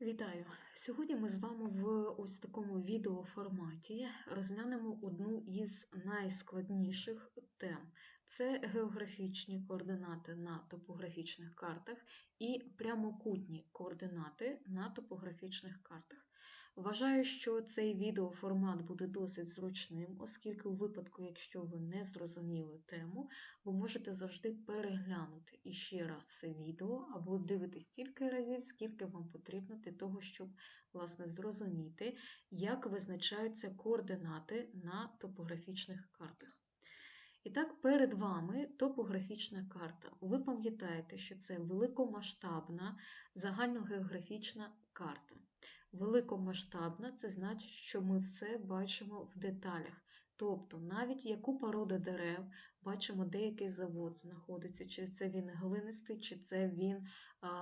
Вітаю! Сьогодні ми з вами в ось такому відеоформаті розглянемо одну із найскладніших тем. Це географічні координати на топографічних картах і прямокутні координати на топографічних картах. Вважаю, що цей відеоформат буде досить зручним, оскільки у випадку, якщо ви не зрозуміли тему, ви можете завжди переглянути іще раз це відео або дивитись стільки разів, скільки вам потрібно для того, щоб власне, зрозуміти, як визначаються координати на топографічних картах. І так, перед вами топографічна карта. Ви пам'ятаєте, що це великомасштабна загальногеографічна карта. Великомасштабна це значить, що ми все бачимо в деталях. Тобто, навіть яку породу дерев бачимо, де який завод знаходиться, чи це він глинистий, чи це він,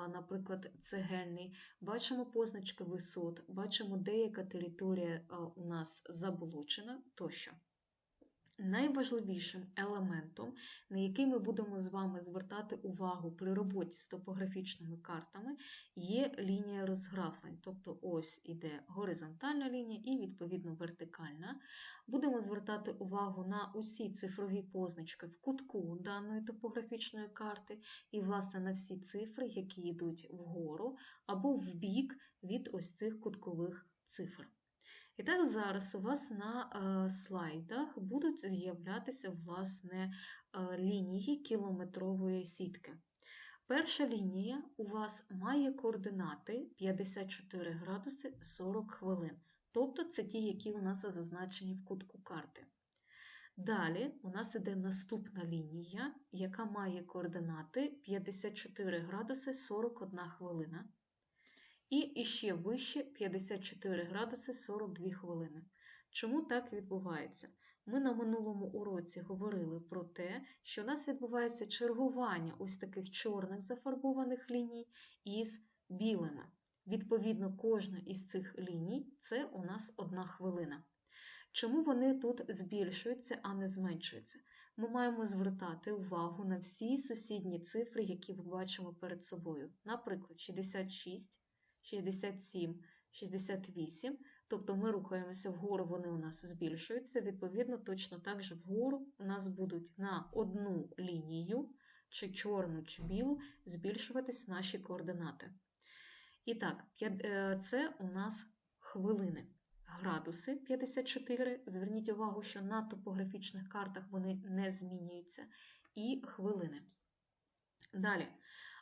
наприклад, цегельний. Бачимо позначки висот, бачимо, деяка територія у нас заболочена тощо. Найважливішим елементом, на який ми будемо з вами звертати увагу при роботі з топографічними картами, є лінія розграфлень. Тобто ось іде горизонтальна лінія і, відповідно, вертикальна. Будемо звертати увагу на усі цифрові позначки в кутку даної топографічної карти, і, власне, на всі цифри, які йдуть вгору або в бік від ось цих куткових цифр. І так, зараз у вас на е, слайдах будуть з'являтися власне е, лінії кілометрової сітки. Перша лінія у вас має координати 54 градуси 40 хвилин. Тобто це ті, які у нас зазначені в кутку карти. Далі у нас іде наступна лінія, яка має координати 54 градуси 41 хвилина. І іще вище 54 градуси 42 хвилини. Чому так відбувається? Ми на минулому уроці говорили про те, що у нас відбувається чергування ось таких чорних зафарбованих ліній із білими. Відповідно, кожна із цих ліній це у нас одна хвилина. Чому вони тут збільшуються, а не зменшуються? Ми маємо звертати увагу на всі сусідні цифри, які ми бачимо перед собою. Наприклад, 66. 67, 68, тобто ми рухаємося вгору, вони у нас збільшуються. Відповідно, точно так же вгору у нас будуть на одну лінію, чи чорну, чи білу, збільшуватись наші координати. І так, е, це у нас хвилини. Градуси 54. Зверніть увагу, що на топографічних картах вони не змінюються. І хвилини. Далі.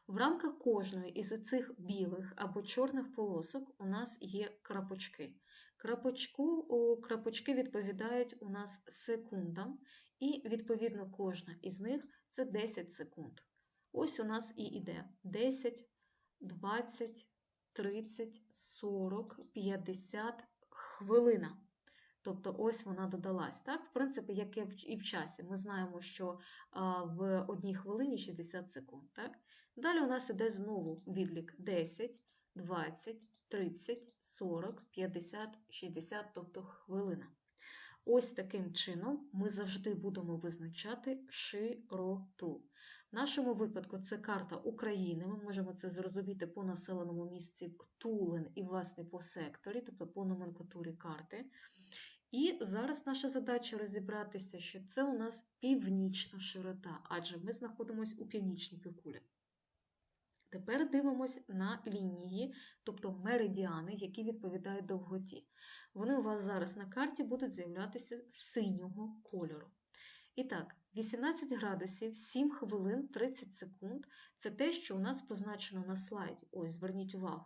В рамках кожної із цих білих або чорних полосок у нас є крапочки. Крапочку, Крапочки відповідають у нас секундам, і, відповідно, кожна із них це 10 секунд. Ось у нас і йде 10, 20, 30, 40, 50 хвилина. Тобто ось вона додалась. Так? В принципі, як і в часі. Ми знаємо, що в одній хвилині 60 секунд. Так? Далі у нас іде знову відлік 10, 20, 30, 40, 50, 60, тобто хвилина. Ось таким чином ми завжди будемо визначати широту. В нашому випадку це карта України. Ми можемо це зрозуміти по населеному місці Тулин і, власне, по секторі, тобто по номенклатурі карти. І зараз наша задача розібратися, що це у нас північна широта, адже ми знаходимося у північній півкулі. Тепер дивимось на лінії, тобто меридіани, які відповідають довготі. Вони у вас зараз на карті будуть з'являтися синього кольору. І так, 18 градусів, 7 хвилин 30 секунд це те, що у нас позначено на слайді. Ось, зверніть увагу.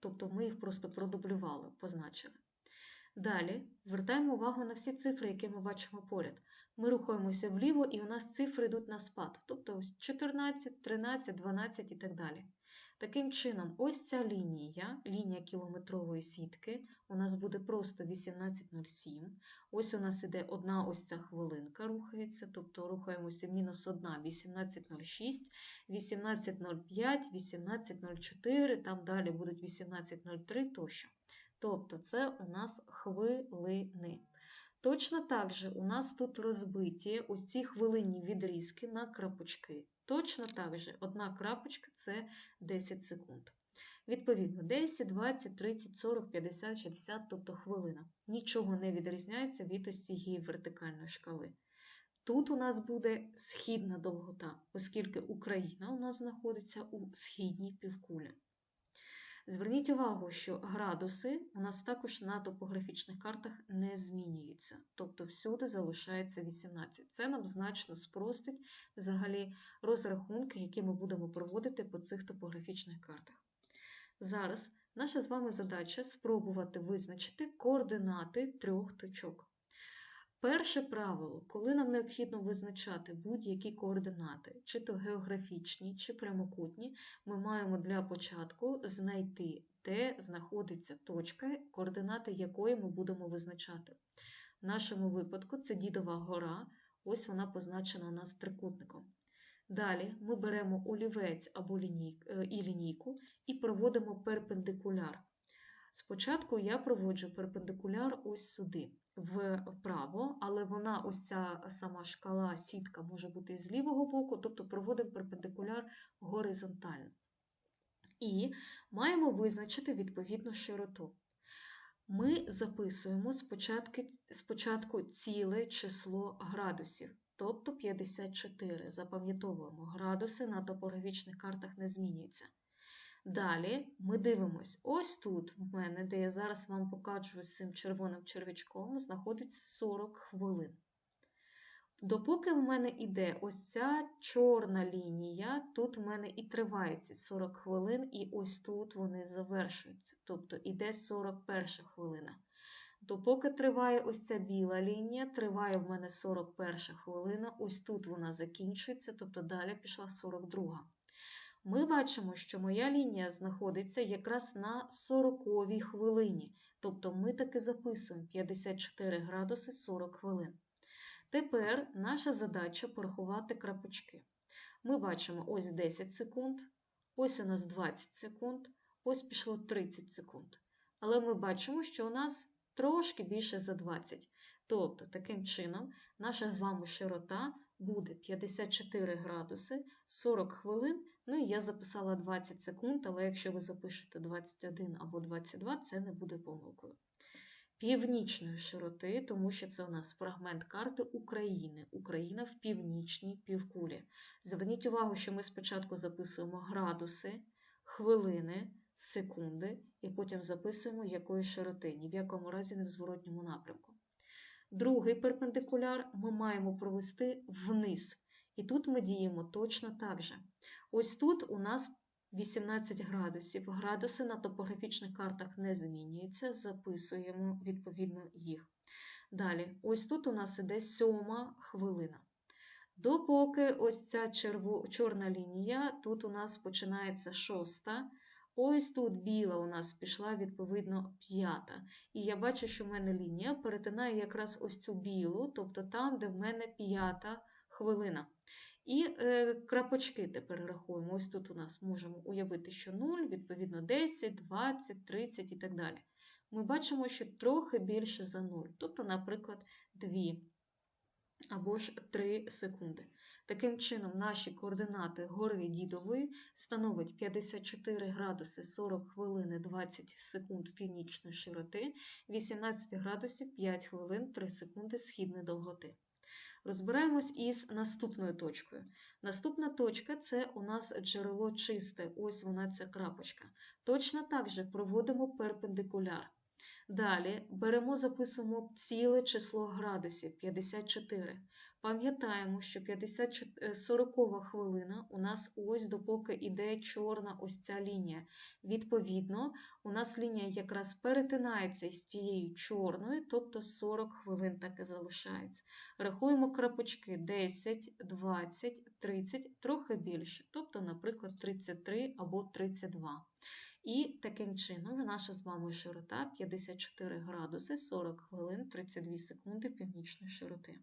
Тобто ми їх просто продублювали, позначили. Далі звертаємо увагу на всі цифри, які ми бачимо поряд. Ми рухаємося вліво, і у нас цифри йдуть на спад, тобто 14, 13, 12 і так далі. Таким чином, ось ця лінія, лінія кілометрової сітки, у нас буде просто 18,07. Ось у нас іде одна ось ця хвилинка, рухається, тобто рухаємося мінус 1, 18,06, 18,05, 18,04, там далі будуть 18,03 тощо. Тобто це у нас хвилини. Точно так же у нас тут розбиті ось ці хвилинні відрізки на крапочки. Точно так же одна крапочка це 10 секунд. Відповідно, 10, 20, 30, 40, 50, 60, тобто хвилина. Нічого не відрізняється від ось цієї вертикальної шкали. Тут у нас буде східна довгота, оскільки Україна у нас знаходиться у східній півкулі. Зверніть увагу, що градуси у нас також на топографічних картах не змінюються, тобто всюди залишається 18. Це нам значно спростить взагалі розрахунки, які ми будемо проводити по цих топографічних картах. Зараз наша з вами задача спробувати визначити координати трьох точок. Перше правило, коли нам необхідно визначати будь-які координати, чи то географічні, чи прямокутні, ми маємо для початку знайти, де знаходиться точка, координати якої ми будемо визначати. В нашому випадку це Дідова гора, ось вона позначена у нас трикутником. Далі ми беремо олівець або лінійку, і лінійку і проводимо перпендикуляр. Спочатку я проводжу перпендикуляр ось сюди вправо, але вона, ось ця сама шкала, сітка може бути з лівого боку, тобто проводимо перпендикуляр горизонтально. І маємо визначити відповідну широту. Ми записуємо спочатку, спочатку ціле число градусів, тобто 54. Запам'ятовуємо, градуси на топографічних картах не змінюються. Далі ми дивимось, ось тут в мене, де я зараз вам покажу з цим червоним червячком, знаходиться 40 хвилин. Допоки в мене йде ось ця чорна лінія, тут в мене і триває ці 40 хвилин, і ось тут вони завершуються. Тобто йде 41 хвилина. Допоки триває ось ця біла лінія, триває в мене 41 хвилина, ось тут вона закінчується, тобто далі пішла 42. Ми бачимо, що моя лінія знаходиться якраз на 40 хвилині, тобто ми таки записуємо 54 градуси 40 хвилин. Тепер наша задача порахувати крапочки. Ми бачимо ось 10 секунд, ось у нас 20 секунд, ось пішло 30 секунд. Але ми бачимо, що у нас трошки більше за 20. Тобто, таким чином, наша з вами широта буде 54 градуси 40 хвилин. Ну і я записала 20 секунд, але якщо ви запишете 21 або 22, це не буде помилкою. Північної широти, тому що це у нас фрагмент карти України. Україна в північній півкулі. Зверніть увагу, що ми спочатку записуємо градуси, хвилини, секунди, і потім записуємо якої широти, ні в якому разі не в зворотньому напрямку. Другий перпендикуляр ми маємо провести вниз. І тут ми діємо точно так же. Ось тут у нас 18 градусів. Градуси на топографічних картах не змінюються, записуємо відповідно їх. Далі, ось тут у нас іде сьома хвилина. Допоки ось ця черво... чорна лінія, тут у нас починається шоста. Ось тут біла у нас пішла, відповідно, п'ята. І я бачу, що в мене лінія перетинає якраз ось цю білу, тобто там, де в мене п'ята хвилина. І е, крапочки тепер рахуємо. Ось тут у нас можемо уявити, що 0, відповідно, 10, 20, 30 і так далі. Ми бачимо, що трохи більше за 0, тобто, наприклад, 2 або ж 3 секунди. Таким чином, наші координати гори Дідової становить 54 градуси 40 хвилин 20 секунд північної широти, 18 градусів 5 хвилин 3 секунди східної довготи. Розбираємось із наступною точкою. Наступна точка це у нас джерело чисте, ось вона ця крапочка. Точно так же проводимо перпендикуляр. Далі беремо, записуємо ціле число градусів 54. Пам'ятаємо, що 40 е, хвилина у нас ось допоки йде чорна ось ця лінія. Відповідно, у нас лінія якраз перетинається з тією чорною, тобто 40 хвилин так і залишається. Рахуємо крапочки 10, 20, 30, трохи більше, тобто, наприклад, 33 або 32. І таким чином наша з вами широта 54 градуси 40 хвилин 32 секунди північної широти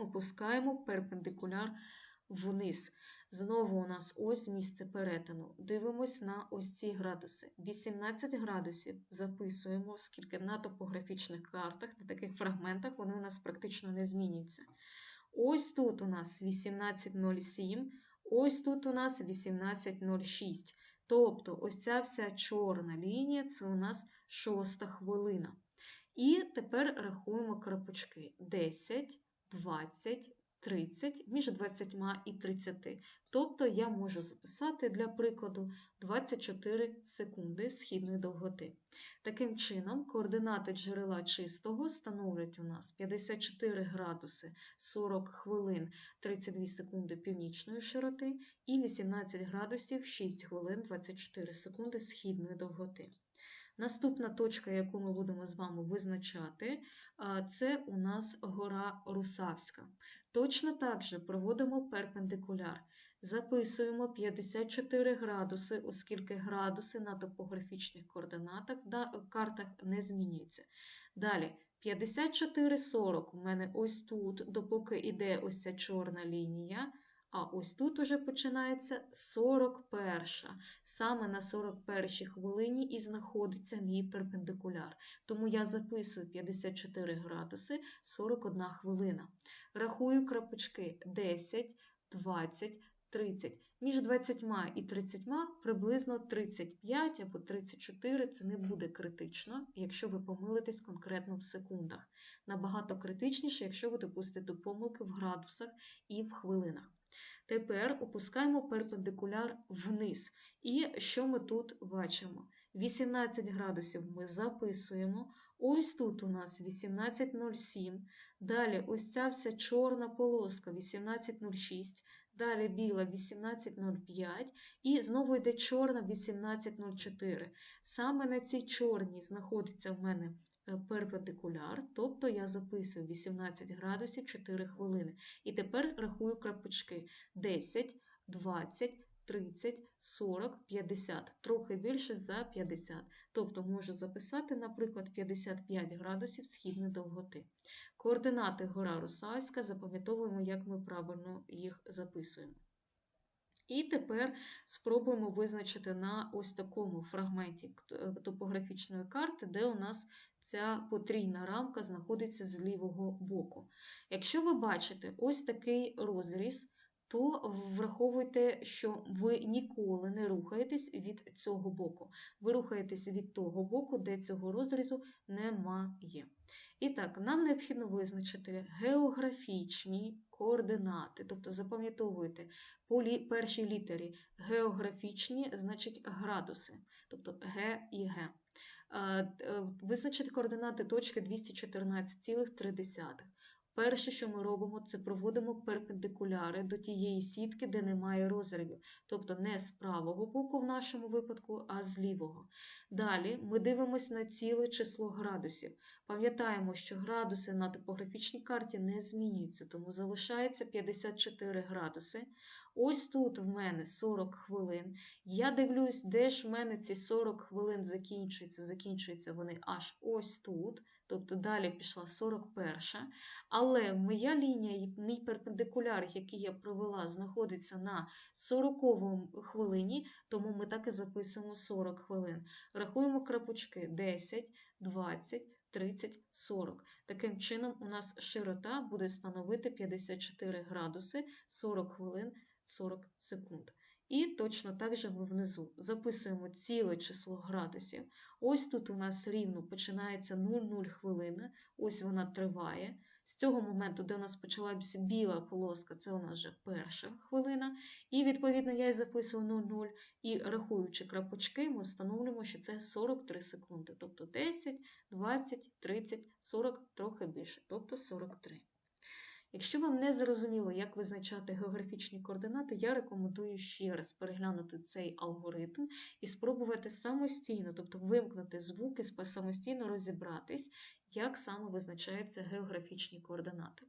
опускаємо перпендикуляр вниз. Знову у нас ось місце перетину. Дивимось на ось ці градуси. 18 градусів записуємо, оскільки на топографічних картах, на таких фрагментах вони у нас практично не змінюються. Ось тут у нас 18,07, ось тут у нас 18,06. Тобто ось ця вся чорна лінія це у нас шоста хвилина. І тепер рахуємо крапочки 10, 20, 30, між 20 і 30. Тобто я можу записати для прикладу 24 секунди східної довготи. Таким чином, координати джерела чистого становлять у нас 54 градуси 40 хвилин 32 секунди північної широти і 18 градусів 6 хвилин 24 секунди східної довготи. Наступна точка, яку ми будемо з вами визначати, це у нас гора Русавська. Точно так же проводимо перпендикуляр. Записуємо 54 градуси, оскільки градуси на топографічних координатах картах не змінюються. Далі 54,40 у мене ось тут, допоки йде ось ця чорна лінія. А ось тут уже починається 41. Саме на 41 хвилині і знаходиться мій перпендикуляр. Тому я записую 54 градуси 41 хвилина. Рахую крапочки 10, 20, 30. Між 20 і 30 приблизно 35 або 34 це не буде критично, якщо ви помилитесь конкретно в секундах. Набагато критичніше, якщо ви допустите помилки в градусах і в хвилинах. Тепер опускаємо перпендикуляр вниз. І що ми тут бачимо? 18 градусів ми записуємо. Ось тут у нас 18,07. Далі ось ця вся чорна полоска 18,06. Далі біла 18,05 і знову йде чорна 18,04. Саме на цій чорній знаходиться в мене перпендикуляр, тобто я записую 18 градусів 4 хвилини. І тепер рахую крапочки 10, 20, 30, 40, 50, трохи більше за 50. Тобто можу записати, наприклад, 55 градусів східної довготи. Координати гора Русайська запам'ятовуємо, як ми правильно їх записуємо. І тепер спробуємо визначити на ось такому фрагменті е, топографічної карти, де у нас ця потрійна рамка знаходиться з лівого боку. Якщо ви бачите ось такий розріз, то враховуйте, що ви ніколи не рухаєтесь від цього боку. Ви рухаєтесь від того боку, де цього розрізу немає. І так, нам необхідно визначити географічні координати, тобто запам'ятовуйте по першій літері географічні, значить градуси, тобто Г і Г. Е, визначити координати точки 214,3. Перше, що ми робимо, це проводимо перпендикуляри до тієї сітки, де немає розривів, тобто не з правого боку в нашому випадку, а з лівого. Далі ми дивимося на ціле число градусів. Пам'ятаємо, що градуси на топографічній карті не змінюються, тому залишається 54 градуси. Ось тут в мене 40 хвилин. Я дивлюсь, де ж в мене ці 40 хвилин закінчуються. Закінчуються вони аж ось тут. Тобто далі пішла 41. Але моя лінія, мій перпендикуляр, який я провела, знаходиться на 40 хвилині, тому ми так і записуємо 40 хвилин. Рахуємо крапочки 10, 20. 30, 40. Таким чином, у нас широта буде становити 54 градуси 40 хвилин 40 секунд. І точно так же ми внизу записуємо ціле число градусів. Ось тут у нас рівно починається 0,0 хвилини, ось вона триває. З цього моменту, де у нас почалася біла полоска, це у нас вже перша хвилина. І, відповідно, я і записую 0,0. І рахуючи крапочки, ми встановлюємо, що це 43 секунди. Тобто 10, 20, 30, 40, трохи більше, тобто 43. Якщо вам не зрозуміло, як визначати географічні координати, я рекомендую ще раз переглянути цей алгоритм і спробувати самостійно, тобто вимкнути звуки, самостійно розібратись, як саме визначаються географічні координати.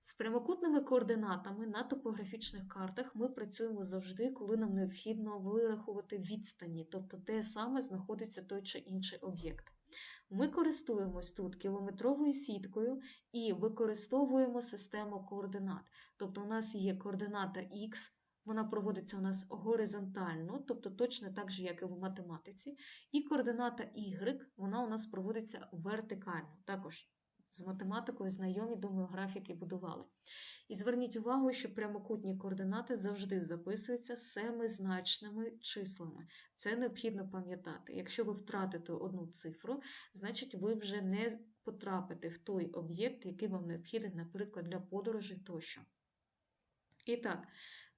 З прямокутними координатами на топографічних картах ми працюємо завжди, коли нам необхідно вирахувати відстані, тобто де саме знаходиться той чи інший об'єкт. Ми користуємось тут кілометровою сіткою і використовуємо систему координат. Тобто, у нас є координата Х, вона проводиться у нас горизонтально, тобто точно так же, як і в математиці, і координата Y, вона у нас проводиться вертикально. Також З математикою знайомі, думаю, графіки будували. І зверніть увагу, що прямокутні координати завжди записуються семизначними числами. Це необхідно пам'ятати. Якщо ви втратите одну цифру, значить ви вже не потрапите в той об'єкт, який вам необхідний, наприклад, для подорожі тощо. І так,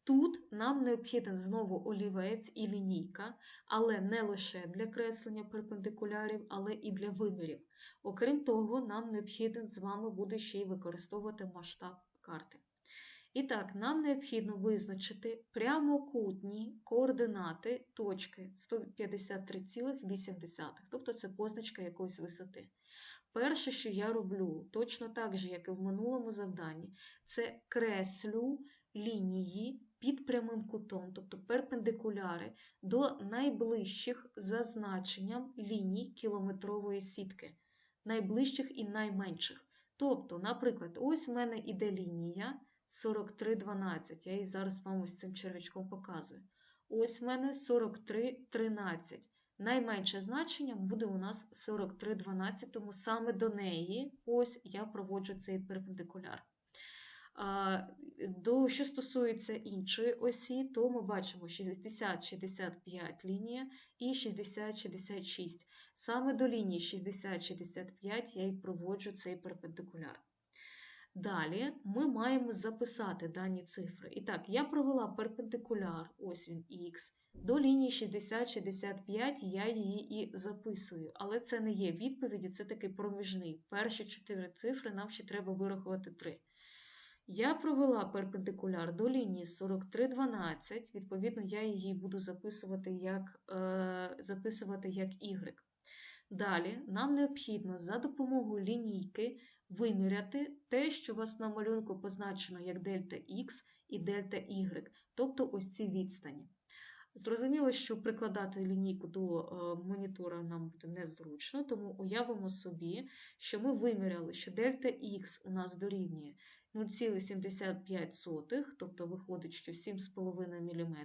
тут нам необхіден знову олівець і лінійка, але не лише для креслення перпендикулярів, але і для вимірів. Окрім того, нам необхіден з вами буде ще й використовувати масштаб карти. І так, нам необхідно визначити прямокутні координати точки 153,8, тобто це позначка якоїсь висоти. Перше, що я роблю, точно так же, як і в минулому завданні, це креслю лінії під прямим кутом, тобто перпендикуляри, до найближчих за значенням ліній кілометрової сітки, найближчих і найменших. Тобто, наприклад, ось в мене іде лінія 43,12. Я її зараз вам ось цим червячком показую. Ось в мене 43,13. Найменше значення буде у нас 43,12, тому саме до неї ось я проводжу цей перпендикуляр. До, Що стосується іншої осі, то ми бачимо 60-65 лінія і 60-66. Саме до лінії 60-65 я і проводжу цей перпендикуляр. Далі ми маємо записати дані цифри. І так, я провела перпендикуляр, ось він Х, до лінії 60-65 я її і записую. Але це не є відповіді, це такий проміжний. Перші чотири цифри нам ще треба вирахувати 3. Я провела перпендикуляр до лінії 43,12, відповідно, я її буду записувати як е, записувати як Y. Далі нам необхідно за допомогою лінійки виміряти те, що у вас на малюнку позначено як дельта Х і дельта Y, тобто ось ці відстані. Зрозуміло, що прикладати лінійку до е, монітора нам буде незручно, тому уявимо собі, що ми виміряли, що дельта Х у нас дорівнює 0,75, тобто виходить, що 7,5 мм,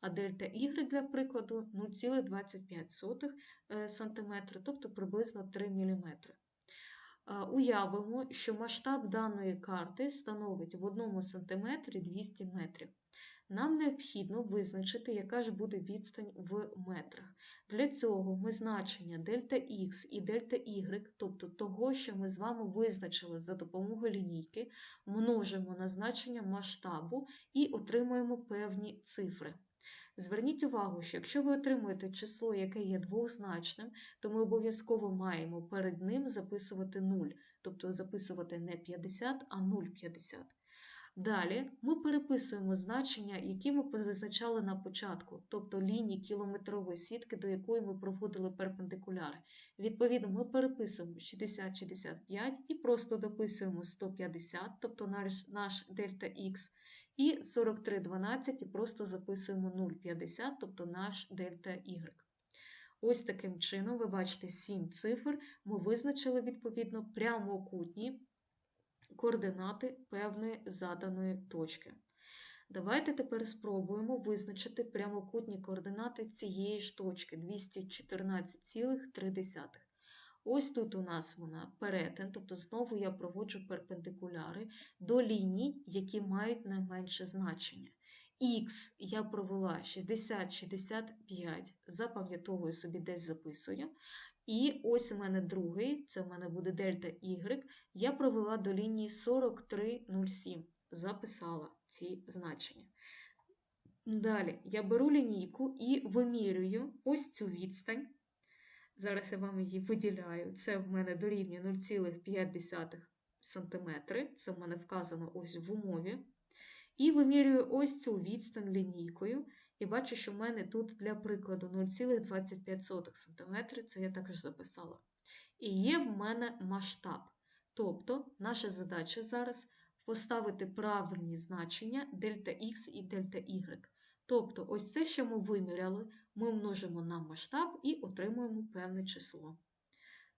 а дельта Y, для прикладу, 0,25 е, см, тобто приблизно 3 мм. Уявимо, що масштаб даної карти становить в 1 см 200 метрів. Нам необхідно визначити, яка ж буде відстань в метрах. Для цього ми значення дельта Х і дельта Y, тобто того, що ми з вами визначили за допомогою лінійки, множимо на значення масштабу і отримуємо певні цифри. Зверніть увагу, що якщо ви отримуєте число, яке є двозначним, то ми обов'язково маємо перед ним записувати 0, тобто записувати не 50, а 0,50. Далі ми переписуємо значення, які ми визначали на початку, тобто лінії кілометрової сітки, до якої ми проводили перпендикуляри. Відповідно, ми переписуємо 60-65 і просто дописуємо 150, тобто наш, наш дельта Х, і 43,12 і просто записуємо 0,50, тобто наш дельта Y. Ось таким чином, ви бачите, 7 цифр ми визначили відповідно прямокутні координати певної заданої точки. Давайте тепер спробуємо визначити прямокутні координати цієї ж точки 214,3. Ось тут у нас вона перетин, тобто знову я проводжу перпендикуляри до ліній, які мають найменше значення. Х я провела 60-65, запам'ятовую собі десь записую. І ось у мене другий, це в мене буде дельта Y, я провела до лінії 43,07, записала ці значення. Далі я беру лінійку і вимірюю ось цю відстань. Зараз я вам її виділяю. Це в мене дорівнює 0,5 см, це в мене вказано ось в умові. І вимірюю ось цю відстань лінійкою. І бачу, що в мене тут для прикладу 0,25 см, це я також записала. І є в мене масштаб. Тобто, наша задача зараз поставити правильні значення дельта Х і дельта Y. Тобто, ось це, що ми виміряли, ми множимо на масштаб і отримуємо певне число.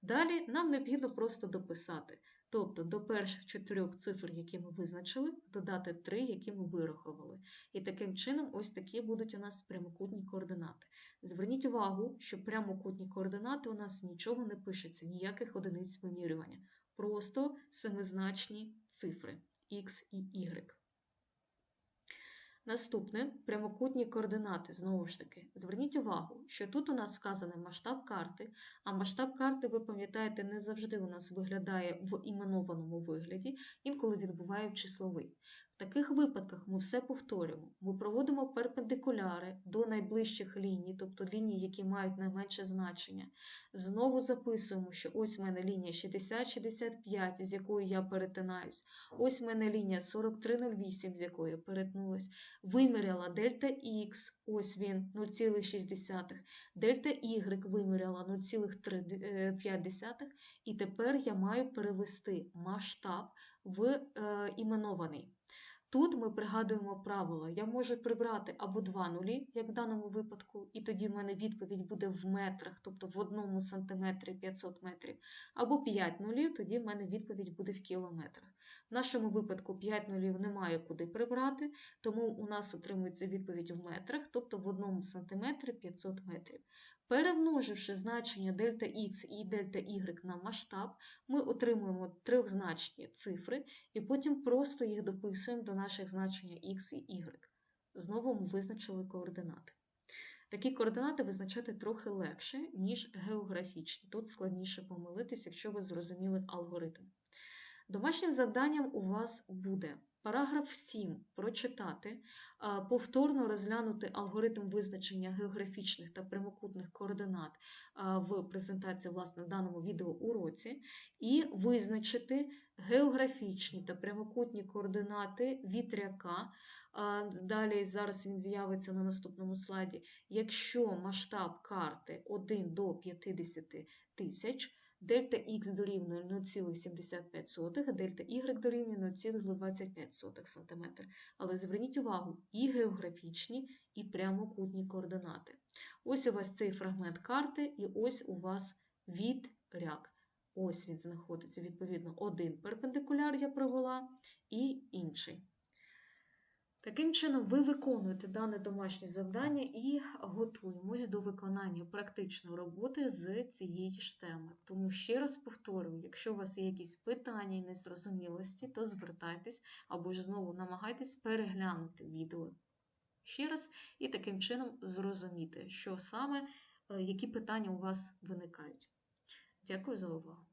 Далі нам необхідно просто дописати. Тобто до перших чотирьох цифр, які ми визначили, додати три, які ми вирахували. І таким чином, ось такі будуть у нас прямокутні координати. Зверніть увагу, що прямокутні координати у нас нічого не пишеться, ніяких одиниць вимірювання. просто семизначні цифри x і y. Наступне прямокутні координати. Знову ж таки, зверніть увагу, що тут у нас вказаний масштаб карти, а масштаб карти, ви пам'ятаєте, не завжди у нас виглядає в іменованому вигляді, інколи він буває числовий. Таких випадках ми все повторюємо. Ми проводимо перпендикуляри до найближчих ліній, тобто ліній, які мають найменше значення. Знову записуємо, що ось в мене лінія 60-65, з якою я перетинаюсь. Ось в мене лінія 4308, з якою я перетнулась. Виміряла дельта Х, ось він 0,6, дельта Y виміряла 0,5, і тепер я маю перевести масштаб в е, іменований. Тут ми пригадуємо правило, я можу прибрати або два нулі, як в даному випадку, і тоді в мене відповідь буде в метрах, тобто в одному сантиметрі 500 метрів, або 5 нулів, тоді в мене відповідь буде в кілометрах. В нашому випадку 5 нулів немає куди прибрати, тому у нас отримується відповідь в метрах, тобто в одному сантиметрі 500 метрів. Перемноживши значення дельта Х і дельта Y на масштаб, ми отримуємо трьохзначні цифри і потім просто їх дописуємо до наших значення Х і Y. Знову ми визначили координати. Такі координати визначати трохи легше, ніж географічні. Тут складніше помилитись, якщо ви зрозуміли алгоритм. Домашнім завданням у вас буде параграф 7 прочитати, повторно розглянути алгоритм визначення географічних та прямокутних координат в презентації, власне, в даному відеоуроці, і визначити географічні та прямокутні координати вітряка. Далі зараз він з'явиться на наступному слайді. Якщо масштаб карти 1 до 50 тисяч, Дельта Х дорівнює 0,75, дельта Y дорівнює 0,25 см. Але зверніть увагу, і географічні, і прямокутні координати. Ось у вас цей фрагмент карти, і ось у вас відряк. Ось він знаходиться, відповідно, один перпендикуляр я провела, і інший. Таким чином, ви виконуєте дане домашнє завдання і готуємось до виконання практичної роботи з цієї ж теми. Тому ще раз повторюю, якщо у вас є якісь питання і незрозумілості, то звертайтесь або ж знову намагайтесь переглянути відео ще раз і таким чином зрозуміти, що саме, е, які питання у вас виникають. Дякую за увагу!